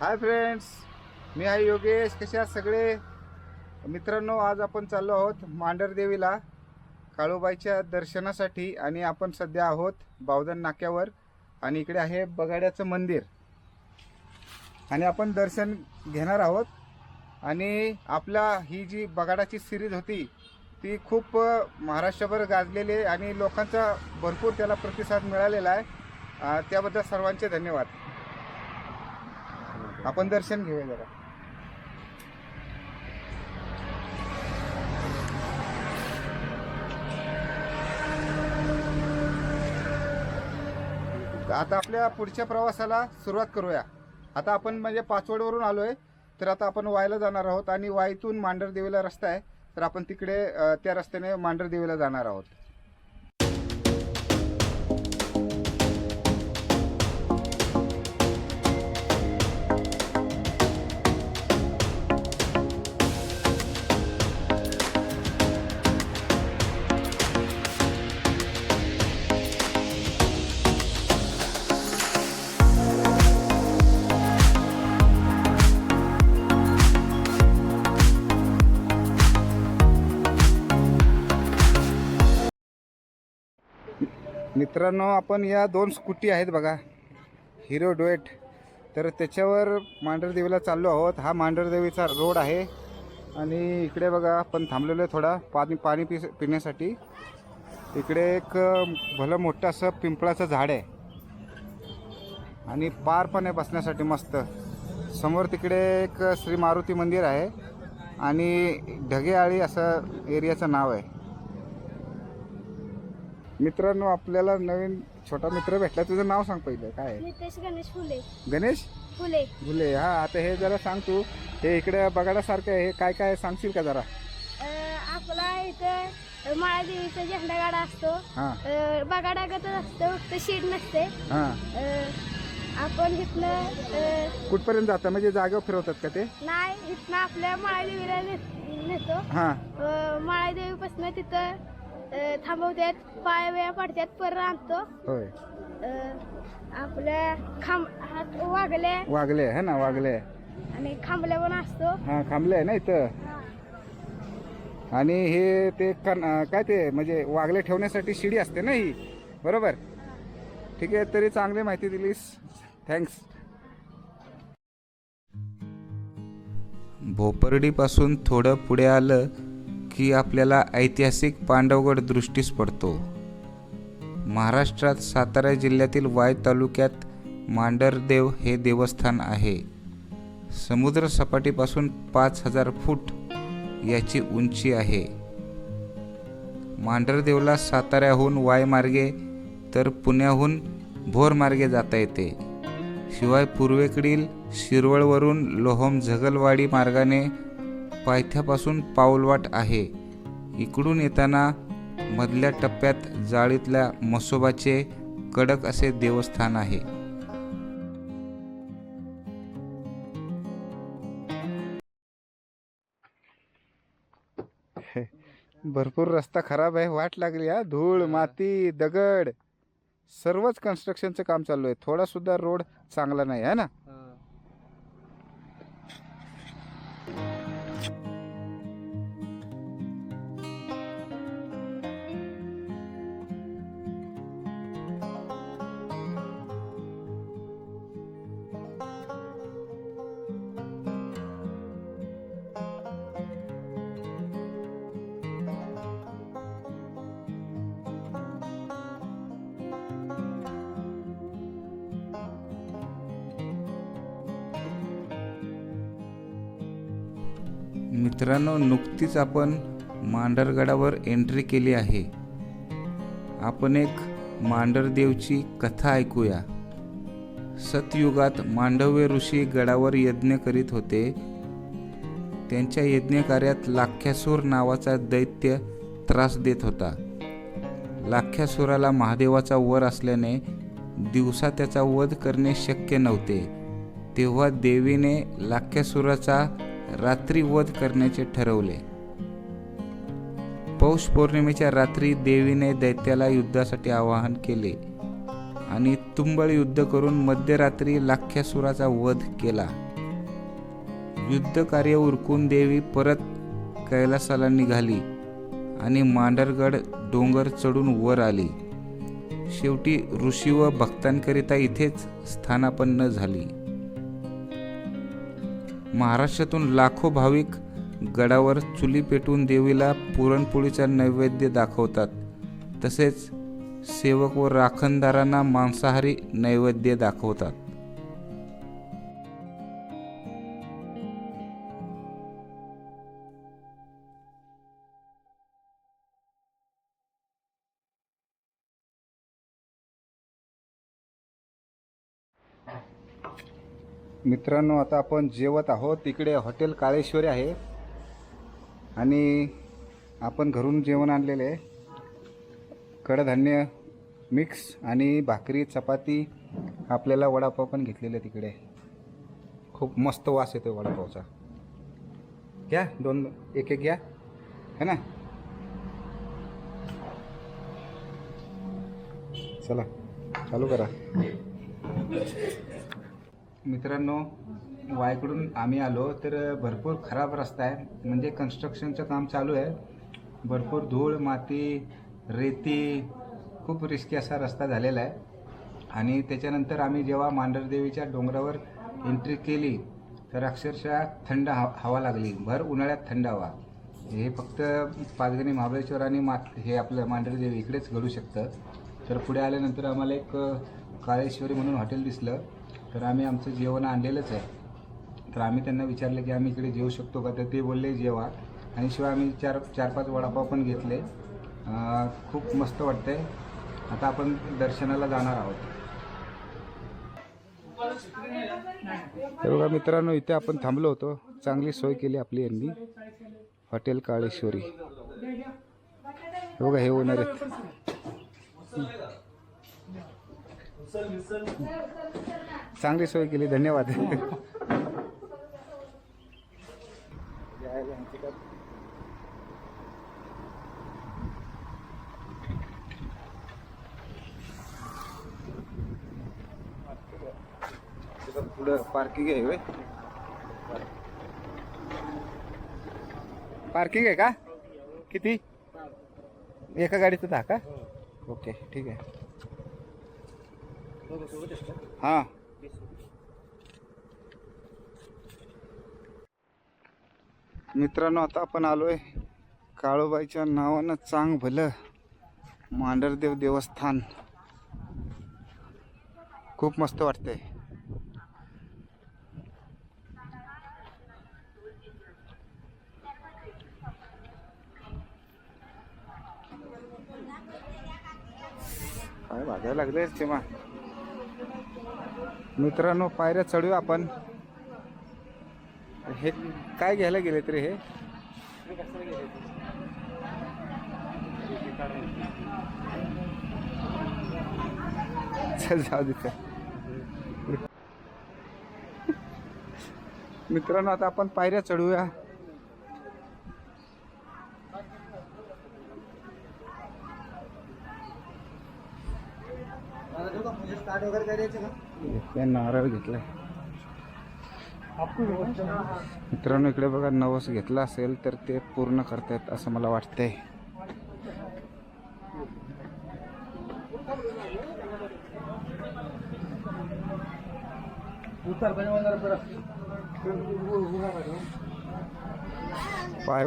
Hi friends मी आहे योगेश. कसे आहात सगळे? मित्रांनो आज आपण चाललो आहोत मांडरदेवीला काळूबाईच्या दर्शनासाठी आणि आपण सध्या आहोत बावधन नाक्यावर आणि इकडे आहे बगाड्याचं मंदिर. आणि आपण दर्शन घेणार आहोत. आणि आपला ही जी बगाडाची सिरीज होती ती खूप महाराष्ट्रभर गाजलेली आहे आणि लोकांचा भरपूर त्याला प्रतिसाद मिळालेला आहे. त्याबद्दल सर्वांचे धन्यवाद. आपण दर्शन घेऊया जरा. आता आपल्या पुढच्या प्रवासाला सुरुवात करूया. आता आपण म्हणजे पाचवडवरून आलोय तर आता आपण वायला जाणार आहोत आणि वाईतून मांढरदेवीला रस्ता आहे तर आपण तिकडे त्या रस्त्याने मांढरदेवीला जाणार आहोत. मित्रांनो आपण या दोन स्कूटी आहेत बघा. Hero Duet. तर त्याच्यावर मांढरदेवीला चाललो आहोत. हा मांढरदेवीचा रोड आहे. आणि इकडे बघा आपण थांबलेलो आहे थोडा पाणी पाणी पि पिण्यासाठी. इकडे एक भलं मोठं असं पिंपळाचं झाड आहे. आणि पार पण आहे बसण्यासाठी मस्त. समोर तिकडे एक श्री मारुती मंदिर आहे. आणि ढगेआळी असं एरियाचं नाव आहे. मित्रांनो आपल्याला नवीन छोटा मित्र भेटला. तुझं नाव सांग पहिलं काय आहे? नितेश गणेश फुले. गणेश? फुले. फुले हा आता हे जरा सांग तू. हे इकडे बघायसारखं आहे. हे काय काय सांगशील का जरा? अं, आपला इथं माळादेवीचा झेंडा गाडा असतो. हां. अं, बगाडागतच असतो फक्त शीड नसते. हां. अं, आपण इथनं अं, कुठपर्यंत जातं? म्हणजे जागेवर फिरवतात का ते? नाही इथनं आपल्या माळादेवीला ने- नेतो. हां. अं, माळादेवीपासून तिथं थांबवतात पाय वेळा पडतात परत आणतो. होय. आपल्या खांब हात वागले वागले है ना वागले आणि खांबल्या पण असतो. हां खांबले आहे ना इथं? आणि हे ते कन अं, काय ते म्हणजे वागले ठेवण्यासाठी शिडी असते ना ही? बरोबर? ठीक आहे तरी चांगली माहिती दिलीस. थँक्स भोपर्डीपासून थोडं पुढे आलं की आपल्याला ऐतिहासिक पांडवगड दृष्टीस पडतो. महाराष्ट्रात सातारा जिल्ह्यातील वाय तालुक्यात मांडरदेव हे देवस्थान आहे. समुद्र सपाटीपासून पाच हजार फूट याची उंची आहे. मांढरदेवला साताऱ्याहून वाय मार्गे तर पुण्याहून भोर मार्गे जाता येते. शिवाय पूर्वेकडील शिरवळवरून लोहम झगलवाडी मार्गाने पायथ्यापासून पाऊलवाट आहे. इकडून येताना मधल्या टप्प्यात जाळीतल्या मसोबाचे कडक असे देवस्थान आहे. भरपूर रस्ता खराब आहे वाट लागली हा? धूळ माती दगड. सर्वच कन्स्ट्रक्शनचं काम चालू आहे. थोडासुद्धा रोड चांगला नाही आहे ना? मित्रांनो नुकतीच आपण मांडरगडावर एंट्री केली आहे. आपण एक मांडरदेवची कथा ऐकूया. सतयुगात मांडव्य ऋषी गडावर यज्ञ करीत होते. त्यांच्या यज्ञकार्यात लाख्यासूर नावाचा दैत्य त्रास देत होता. लाख्यासुराला महादेवाचा वर असल्याने दिवसा त्याचा वध करणे शक्य नव्हते. तेव्हा देवीने लाख्यासुराचा रात्री वध करण्याचे ठरवले. पौष पौर्णिमेच्या रात्री देवीने दैत्याला युद्धासाठी आवाहन केले आणि तुंबळ युद्ध करून मध्यरात्री लाख्यासुराचा वध केला. युद्धकार्य उरकून देवी परत कैलासाला निघाली आणि मांडरगड डोंगर चढून वर आली. शेवटी ऋषी व भक्तांकरिता इथेच स्थानापन्न झाली. महाराष्ट्रातून लाखो भाविक गडावर चुली पेटून देवीला पुरणपोळीचा नैवेद्य दाखवतात. तसेच सेवक व राखणदारांना मांसाहारी नैवेद्य दाखवतात. मित्रांनो आता आपण जेवत आहोत. तिकडे हॉटेल काळेश्वरी आहे. आणि आपण घरून जेवण आणलेले आहे. कडधान्य मिक्स आणि भाकरी चपाती आपल्याला वडापाव पण घेतलेले तिकडे. खूप मस्त वास येतो वडापावचा. घ्या दोन एक एक घ्या. है ना? चला चालू करा. मित्रांनो वायकडून आम्ही आलो तर भरपूर खराब रस्ता आहे. म्हणजे कन्स्ट्रक्शनचं काम चालू आहे. भरपूर धूळ माती रेती खूप रिस्की असा रस्ता झालेला आहे. आणि त्याच्यानंतर आम्ही जेव्हा मांढरदेवीच्या डोंगरावर एंट्री केली तर अक्षरशः थंड हवा हवा लागली. भर उन्हाळ्यात थंड हवा. हे फक्त पाचगणी महाबळेश्वर आणि मात हे आपलं मांढरदेवी इकडेच घडू शकतं. तर पुढे आल्यानंतर आम्हाला एक काळेश्वरी म्हणून हॉटेल दिसलं. तर आम्ही आमचं जेवण आणलेलंच आहे. तर आम्ही त्यांना विचारलं की आम्ही इकडे जेवू शकतो का? तर ते बोलले जेवा. आणि शिवाय आम्ही चार चार पाच वडापाव पण घेतले. खूप मस्त वाटतंय. आता आपण दर्शनाला जाणार आहोत. हे बघा मित्रांनो इथे आपण थांबलो होतो. चांगली सोय केली आपली यांनी. हॉटेल काळेश्वरी. हे बघा हे ओनर आहेत चांगली सोय केली धन्यवाद. पुढं पार्किंग आहे होय. पार्किंग आहे का? किती? एका गाडीचं दहा का? ओके ठीक आहे. हां. मित्रांनो आता आपण आलोय काळूबाईच्या नावानं चांग भलं मांढरदेव देवस्थान. खूप मस्त वाटतंय. काय वाजायला लागले चिमा? मित्रांनो पायऱ्या चढूया आपण. हे काय घ्यायला गेले तरी हे? चल जाऊ दे मित्रांनो आता आपण पायऱ्या चढूया. या नारळ घेतलाय. मित्रांनो इकडे बघा नवस घेतला असेल तर ते पूर्ण करतायत असं मला वाटतंय. पाय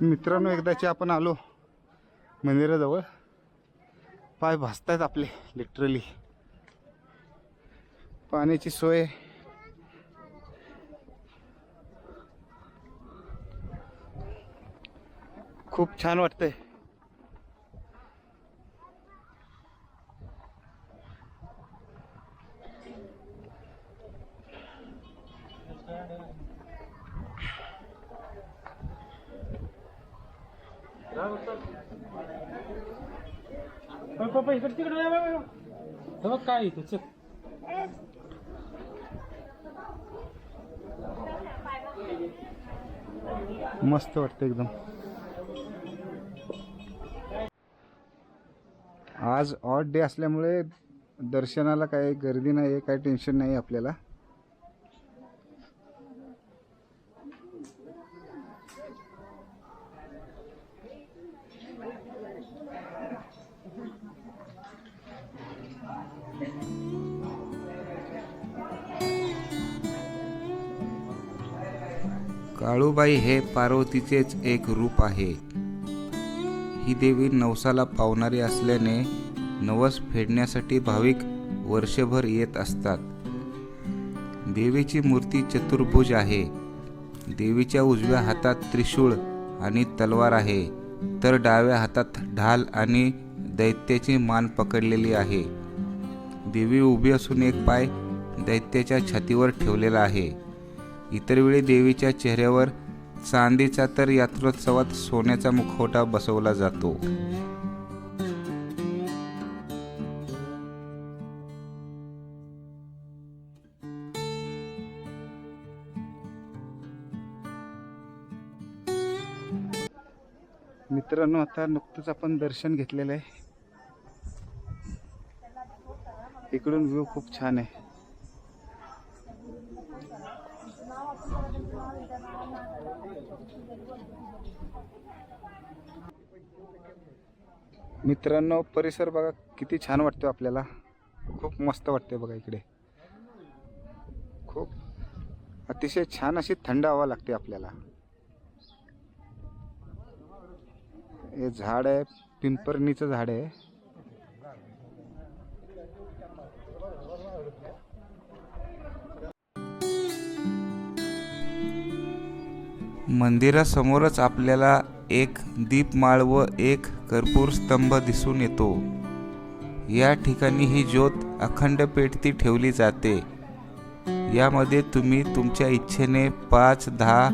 मित्रांनो एकदाचे आपण आलो मंदिराजवळ. पाय भासतायत आपले लिटरली पाण्याची सोय खूप छान वाटतंय. इकडे तिकडे काय इथं चल. मस्त वाटतं एकदम. आज ऑड डे असल्यामुळे दर्शनाला काही गर्दी नाही आहे काही टेन्शन नाही आपल्याला. काळूबाई हे पार्वतीचेच एक रूप आहे. ही देवी नवसाला पावणारी असल्याने नवस फेडण्यासाठी भाविक वर्षभर येत असतात. देवीची मूर्ती चतुर्भुज आहे. देवीच्या उजव्या हातात त्रिशूळ आणि तलवार आहे. तर डाव्या हातात ढाल आणि दैत्याची मान पकडलेली आहे. देवी उभी असून एक पाय दैत्याच्या छातीवर ठेवलेला आहे. इतर वेळी देवीच्या चेहऱ्यावर चांदीचा तर यात्रोत्सवात सोन्याचा मुखवटा बसवला जातो. मित्रांनो आता नुकतंच आपण दर्शन घेतलेलं आहे. इकडून व्ह्यू खूप छान आहे. मित्रांनो परिसर बघा किती छान वाटतो आपल्याला. खूप मस्त वाटते बघा इकडे. खूप अतिशय छान अशी थंड हवा लागते आपल्याला. हे झाड आहे पिंपरणीचं झाड आहे. मंदिरासमोरच आपल्याला एक दीपमाळ व एक कर्पूर स्तंभ दिसून येतो. या ठिकाणी ही ज्योत अखंड पेटती ठेवली जाते. यामध्ये तुम्ही तुमच्या इच्छेने पाच दहा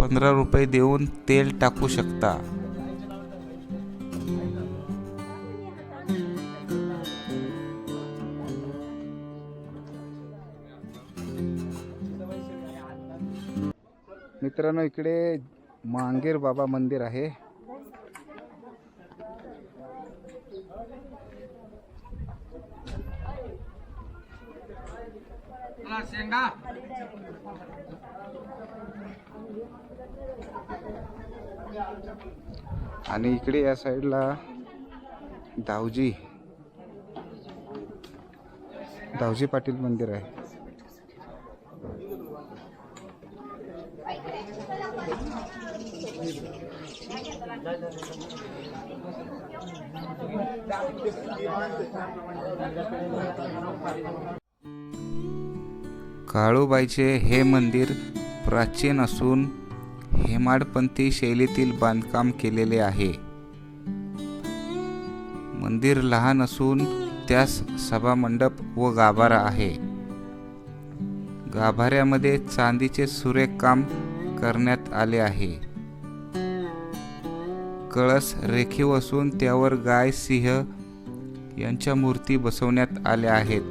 पंधरा रुपये देऊन तेल टाकू शकता. मित्रांनो इकडे मांगेर बाबा मंदिर आहे. आणि इकडे या साईडला दावजी दावजी पाटील मंदिर आहे. काळूबाईचे हे मंदिर प्राचीन असून हेमाडपंथी शैलीतील बांधकाम केलेले आहे. मंदिर लहान असून त्यास सभामंडप व गाभारा आहे. गाभाऱ्यामध्ये चांदीचे सुरेख काम करण्यात आले आहे. कळस रेखीव असून त्यावर गाय सिंह यांच्या मूर्ती बसवण्यात आल्या आहेत.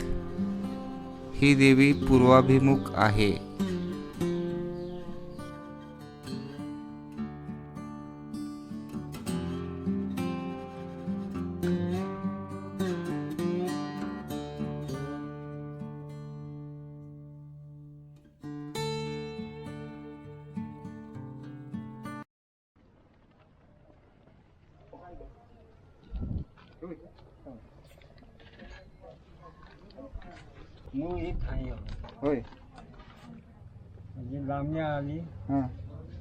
ही देवी पूर्वाभिमुख आहे. मूळ ही खाई होय. म्हणजे लांबणी आली हां.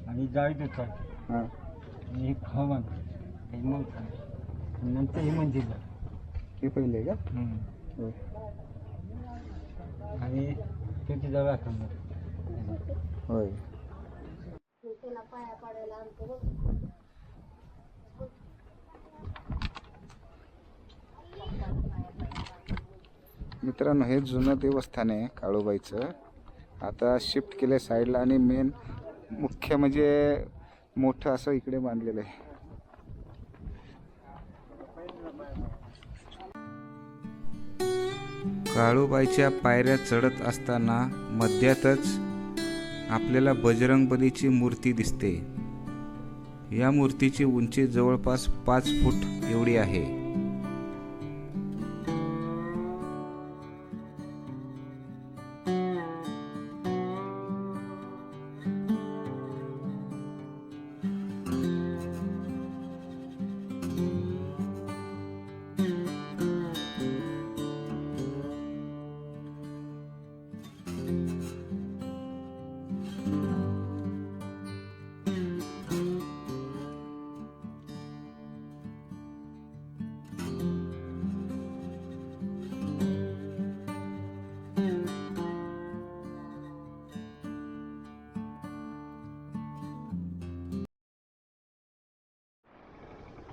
आणि जायत होता. हां. आणि हे खवण हे मग. आणि नंतर हे मंदिर झालं. हे पहिले का? होय. आणि तुमची जाऊ अखंड होय. मित्रांनो हे जुनं देवस्थान आहे काळूबाईचं. आता शिफ्ट केलं साईडला आणि मेन मुख्य म्हणजे मोठं असं इकडे बांधलेलं आहे. काळूबाईच्या पायऱ्या चढत असताना मध्यातच आपल्याला बजरंगबलीची मूर्ती दिसते. या मूर्तीची उंची जवळपास पाच फूट एवढी आहे.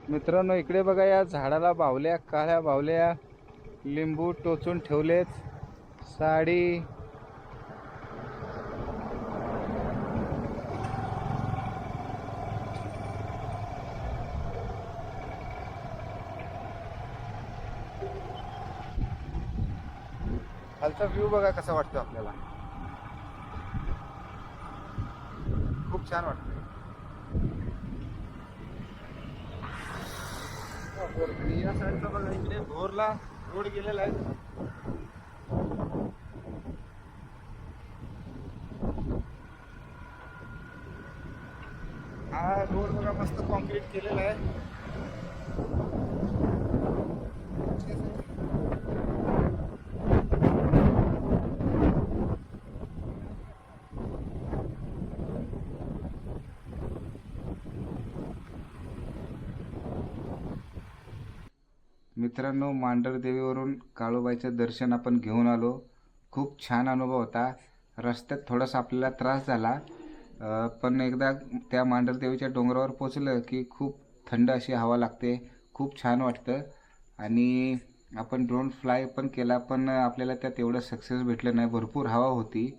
मित्रांनो इकडे बघा या झाडाला बावल्या काळ्या बावल्या लिंबू टोचून ठेवलेत. साडी. खालचा व्ह्यू बघा कसा वाटतो आपल्याला. खूप छान वाटतं आणि या साईडला बघा इकडे भोरला रोड गेलेला आहे हा रोड बघा मस्त कॉन्क्रीट केलेला आहे मित्रांनो मांढरदेवीवरून काळूबाईचं दर्शन आपण घेऊन आलो. खूप छान अनुभव होता. रस्त्यात थोडासा आपल्याला त्रास झाला. पण एकदा त्या मांढरदेवीच्या डोंगरावर पोचलं की खूप थंड अशी हवा लागते. खूप छान वाटतं. आणि आपण ड्रोन फ्लाय पण केला पण आपल्याला त्यात एवढं सक्सेस भेटलं नाही. भरपूर हवा होती.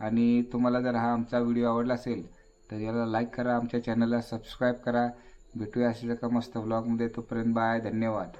आणि तुम्हाला जर हा आमचा व्हिडिओ आवडला असेल तर याला लाईक करा. आमच्या चॅनलला सबस्क्राईब करा. भेटूया अशाच एका मस्त व्लॉगमध्ये तोपर्यंत बाय धन्यवाद.